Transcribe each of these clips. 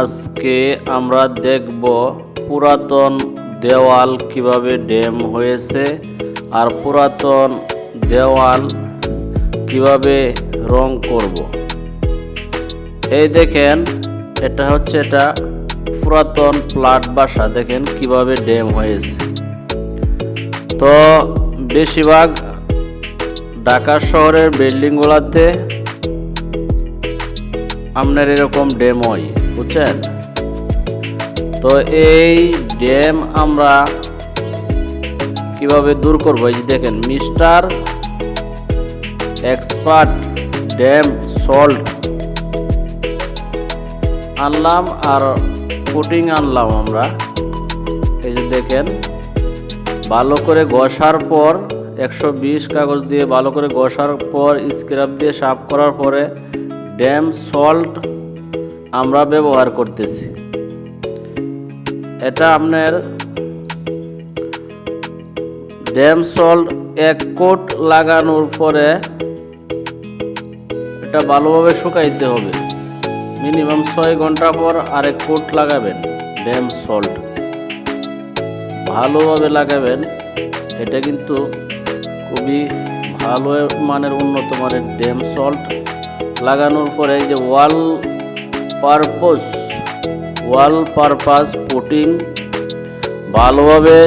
আজকে আমরা দেখব পুরাতন দেওয়াল কীভাবে ড্যাম হয়েছে আর পুরাতন দেওয়াল কীভাবে রং করব। এই দেখেন, এটা হচ্ছে এটা পুরাতন প্লাট বাসা। দেখেন কীভাবে ড্যাম হয়েছে। তো বেশিরভাগ ঢাকা শহরের বিল্ডিংগুলোতে আপনার এরকম ড্যাম হয়। বুঝছেন? তো এই ড্যাম আমরা কীভাবে দূর করব? এই যে দেখেন, মিস্টার এক্সপার্ট ড্যাম সল্ট। আনলাম আর পুটিং আনলাম আমরা। এই যে দেখেন, ভালো করে ঘষার পর, একশো বিশ কাগজ দিয়ে ভালো করে ঘষার পর স্ক্রাব দিয়ে সাফ করার পরে, ড্যাম সল্ট আমরা ব্যবহার করতেছি। এটা আপনার ড্যাম সল্ট এক কোট লাগানোর পরে এটা ভালোভাবে শুকাইতে হবে। মিনিমাম ছয় ঘণ্টা পর আরেক কোট লাগাবেন, ড্যাম সল্ট। ভালোভাবে লাগাবেন, এটা কিন্তু খুবই ভালো মানের উন্নত মানের ড্যাম সল্ট। লাগানোর পরে এই যে wall purpose wall purpose putting ভালোভাবে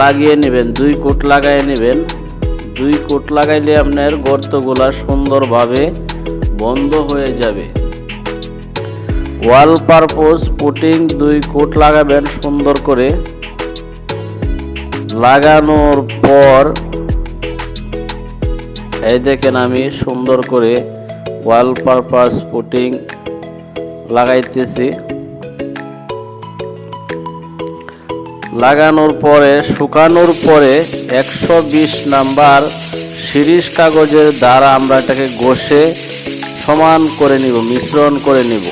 লাগিয়ে নেবেন, দুই কোট লাগাই নেবেন। দুই কোট লাগাইলে আপনার গর্তগুলা সুন্দরভাবে বন্ধ হয়ে যাবে। ওয়াল পারপোজ পুটিং দুই কোট লাগাবেন সুন্দর করে। লাগানোর পর, এই দেখেন আমি সুন্দর করে ওয়াল পারপাস পুটিং লাগাইতেছি। লাগানোর পরে, শুকানোর পরে একশো বিশ নাম্বার শিরিষ কাগজের দ্বারা আমরা এটাকে ঘষে সমান করে নিব, মিশ্রণ করে নিব।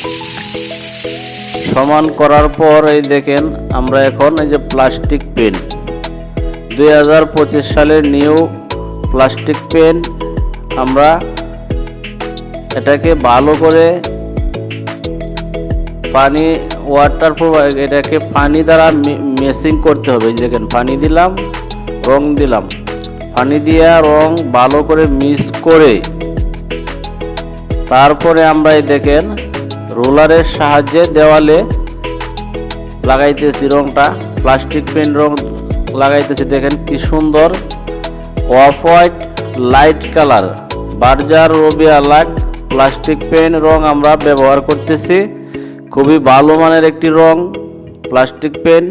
সমান করার পর এই দেখেন, আমরা এখন এই যে প্লাস্টিক পেন। দুই হাজার পঁচিশ সালের নিউ প্লাস্টিক পেন আমরা এটাকে ভালো করে পানি ওয়াটার এটাকে পানি দ্বারা মেসিং করতে হবে। দেখেন, পানি দিলাম, রং দিলাম। পানি দিয়া রং ভালো করে মিক্স করে, তারপরে আমরা দেখেন রোলারের সাহায্যে দেওয়ালে লাগাইতেছি রংটা। প্লাস্টিক পেন রং লাগাইতেছি। দেখেন কি সুন্দর off white light colour Berger Robbialac light plastic paint রং আমরা ব্যবহার করতেছি। খুবই ভালো মানের একটি রং প্লাস্টিক পেন